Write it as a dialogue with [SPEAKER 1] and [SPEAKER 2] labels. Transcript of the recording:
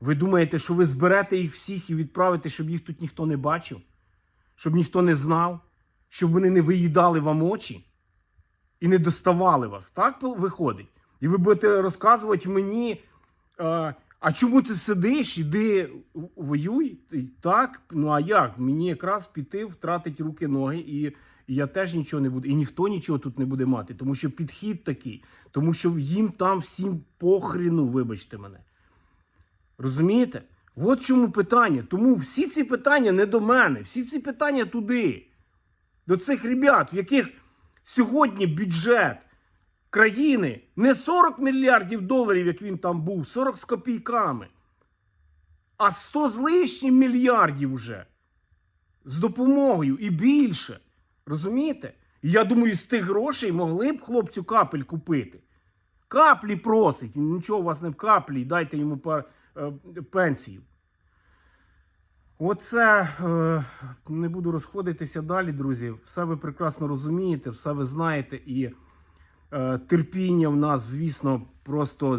[SPEAKER 1] Ви думаєте, що ви зберете їх всіх і відправите, щоб їх тут ніхто не бачив? Щоб ніхто не знав, щоб вони не виїдали вам очі і не доставали вас. Так виходить? І ви будете розказувати мені, е, а чому ти сидиш, іди воюй? Так, ну а як? Мені якраз піти, втратити руки, ноги, і я теж нічого не буду. І ніхто нічого тут не буде мати, тому що підхід такий, тому що їм там всім похріну, вибачте мене. Розумієте? От чому питання. Тому всі ці питання не до мене, всі ці питання туди, до цих ребят, в яких сьогодні бюджет країни не 40 мільярдів доларів, як він там був, 40 з копійками, а 100 з лишнім мільярдів вже. З допомогою і більше. Розумієте? Я думаю, з тих грошей могли б хлопцю капель купити. Каплі просить, нічого у вас не в каплі, дайте йому пар, е, пенсію. Оце е, не буду розходитися далі, друзі. Все ви прекрасно розумієте, все ви знаєте, і е, терпіння в нас, звісно, просто